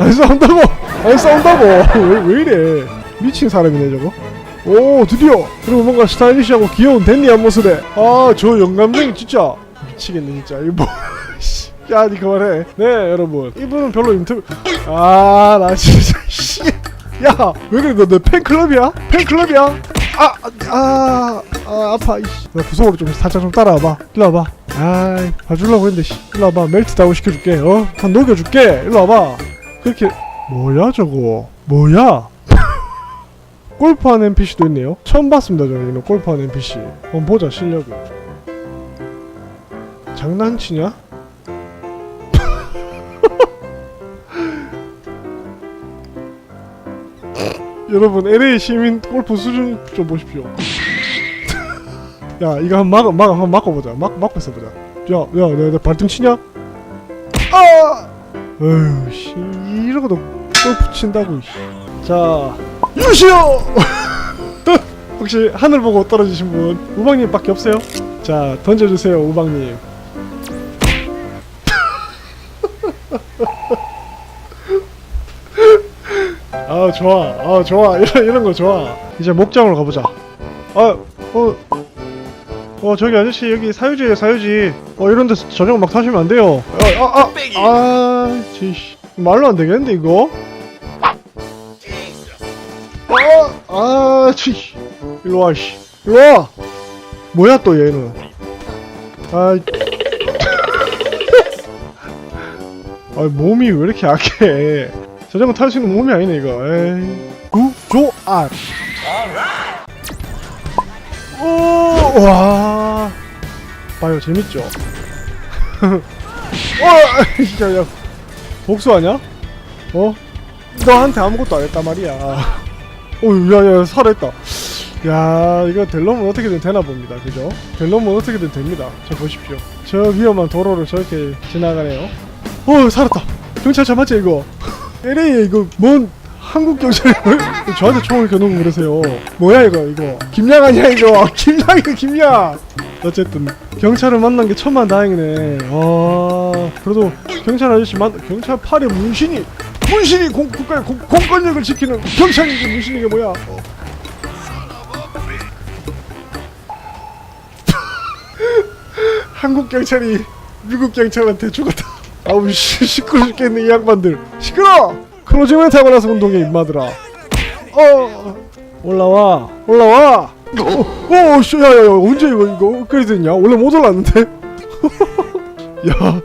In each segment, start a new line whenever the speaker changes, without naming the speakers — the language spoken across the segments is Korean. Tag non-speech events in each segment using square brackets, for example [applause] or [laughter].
안 싸운다고 안 싸운다고 왜, 왜 이래 미친 사람이네 저거 오 드디어 그리고 뭔가 스타일리시하고 귀여운 댄디 앞모습에 아 저 영감쟁이 진짜 미치겠네 진짜 이거 뭐 [laughs] 씨. 야, 니 그만해. 네, 여러분. 이분은 별로 인터뷰. 아, 나 진짜, [laughs] 씨. 야, 왜 그래? 너, 너 팬클럽이야? 팬클럽이야? 아, 아, 아, 아파. 이씨. 나 구석으로 좀 살짝 좀 따라와봐. 일로 와봐. 아이, 봐주려고 했는데, 씨. 일로 와봐. 멜트 다운 시켜줄게. 어? 한 녹여줄게. 일로 와봐. 그렇게. 뭐야, 저거? 뭐야? [laughs] 골프하는 NPC도 있네요. 처음 봤습니다, 저는 이런 골프하는 NPC. 한번 보자, 실력을. 장난치냐? [laughs] 여러분 LA 시민 골프 수준 좀 보십시오. [laughs] 야 이거 한번 막아 막아 한번 막아보자. 막 막고 있어보자. 야야 내가 발등 치냐? 아! 에휴 씨 이러고도 골프 친다고. 씨. 자 유시오. [laughs] 혹시 하늘 보고 떨어지신 분 우방님밖에 없어요? 자 던져주세요 우방님. [laughs] 아 좋아 아 좋아 [laughs] 이런 이런 거 좋아 이제 목장으로 가보자 아어 어 어, 저기 아저씨 여기 사유지에요 사유지. 어 이런 데서 저녁 막 타시면 안 돼요. 아아아 지씨 말로 안 되겠는데 이거? 아아치 일로 와씨. 일로 와! 뭐야 또 얘는? 아 [laughs] 아 몸이 왜 이렇게 약해? 자전거 탈 수 있는 몸이 아니네 이거. 에이. 구조아 오 와. 봐요 재밌죠? [laughs] 와 진짜 야. 복수하냐 어? 너한테 아무것도 안 했단 말이야. 어우 야야 살아있다. 야 이거 델롬은 어떻게든 되나 봅니다. 그죠? 델롬은 어떻게든 됩니다. 저 보십시오. 저 위험한 도로를 저렇게 지나가네요. 어 살았다. 경찰차 맞지 이거? [laughs] LA에 이거 뭔 한국 경찰이 왜 저한테 총을 겨누고 그러세요 뭐야 이거 이거 김양 아니야 이거 김양이야 김양 어쨌든 경찰을 만난 게 천만 다행이네 아 그래도 경찰 아저씨 만 경찰 팔에 문신이 문신이 공, 국가의 공, 공권력을 지키는 경찰인지 문신이 게 뭐야 어. [laughs] 한국 경찰이 미국 경찰한테 죽었다. 아우 씨 시끄러 죽겠네 이 양반들. 시끄러. 클로징을 타고 나서 운동해 임마들아. 어 올라와 올라와. 어, 씨, 야, 야, 야, 언제 이거 이거 됐냐? 원래 못 올랐는데. [laughs] 야,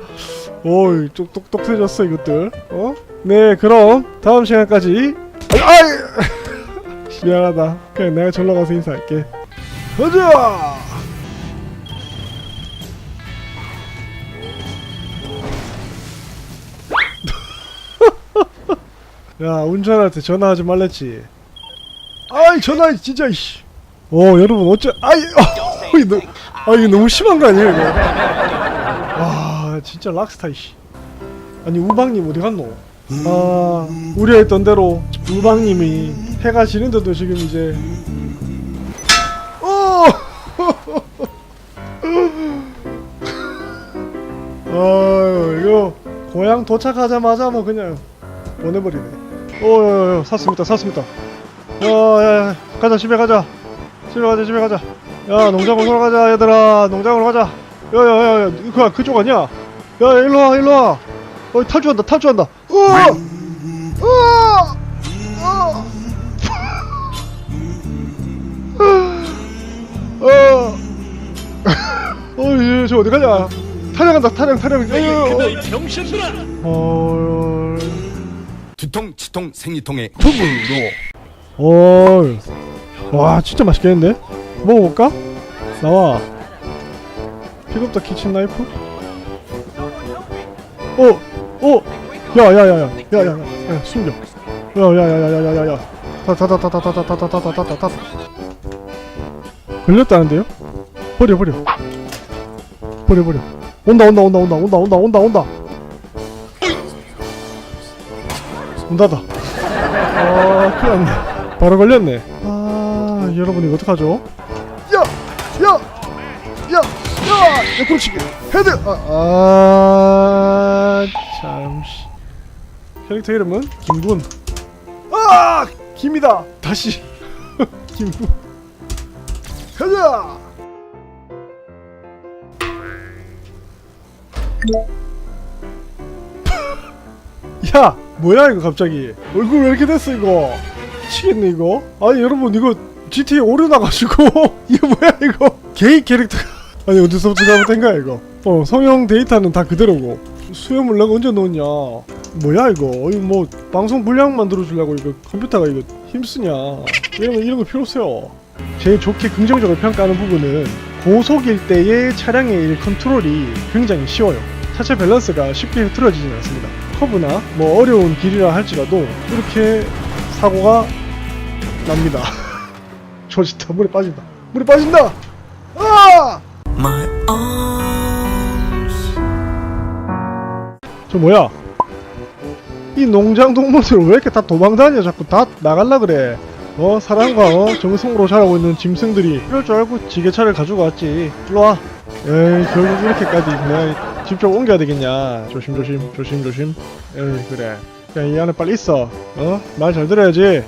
어이, 좀 똑똑해졌어 이것들. 어? 네, 그럼 다음 시간까지. 아이. [laughs] 미안하다. 그냥 내가 절로 가서 인사할게. 가자. 야 운전할 때 전화하지 말랬지? 아이 전화 진짜 이씨. 어 여러분 어째 아이 어, 이거, 아 이거 너무 심한 거 아니야 이거? 와 진짜 락스타 이씨. 아니 우방님 어디 갔노? 아 우려했던 대로 우방님이 해가 지는데도 지금 이제. 어! [laughs] 아유 이거 고향 도착하자마자 뭐 그냥 보내버리네. 오야야야 샀습니다 샀습니다. 야야야 가자 집에 가자 집에 가자 집에 가자. 야 농장으로 돌아가자 얘들아 농장으로 가자. 야야야야 그 그쪽 아니야? 야 일로 와 일로 와. 어 탈주한다 탈주한다. 우와 어. 어, 예, 저 어디 가냐? 타령한다, 타령, 타령. 어,
병신들아!
어,
두통, 치통, 생리통에
tum으로. 어, 와, 진짜 맛있겠는데? 먹어볼까? 나와. 픽업더 키친 나이프? 어, 어, 야, 야, 야, 야, 야, 야, 야, 야, 숨겨. 야, 야, 야, 야, 야, 야, 야, 야, 타타타타타타타타타타타타타. 걸렸다는데요? 버려, 버려. 버려, 버려. 온다, 온다, 온다, 온다, 온다, 온다, 온다, 온다. 문 닫아. 아, 큰일 났네. 바로 걸렸네. 아, 여러분, 이거 어떡하죠? 야! 야! 야! 야! 옆으로 치기! 헤드! 아, 아, 참, 씨. 캐릭터 이름은 김군 아 김이다 다시 [laughs] 김군 가자 야 뭐야 이거 갑자기? 얼굴 왜 이렇게 됐어 이거? 미치겠네 이거? 아니 여러분 이거 GTA 오류 나가지고 [laughs] 이거 뭐야 이거? 게이 캐릭터가. [laughs] 아니 어디서부터 잘못된 거야 이거? 어 성형 데이터는 다 그대로고. 수염을 내가 언제 넣었냐? 뭐야 이거? 이거 뭐 방송 분량 만들어 주려고 이거 컴퓨터가 이거 힘쓰냐? 거 이런 거 필요 없어요. 제일 좋게 긍정적으로 평가하는 부분은 고속일 때의 차량의 일 컨트롤이 굉장히 쉬워요 차체 밸런스가 쉽게 흐트러지진 않습니다 커브나 뭐 어려운 길이라 할지라도 이렇게 사고가 납니다 [laughs] 저 진짜 물에 빠진다 물에 빠진다 아!
My arms.
저 뭐야? 이 농장 동물들 왜 이렇게 다 도망다녀? 자꾸 다 나갈라 그래. 어 사랑과 어, [laughs] 정성으로 자라고 있는 짐승들이 이럴 줄 알고 지게차를 가지고 왔지. 일로 와. 에이 결국 이렇게까지 내가 직접 옮겨야 되겠냐? 조심 조심 조심 조심. 에이 그래. 그냥 이 안에 빨리 있어. 어? 말 잘 들어야지.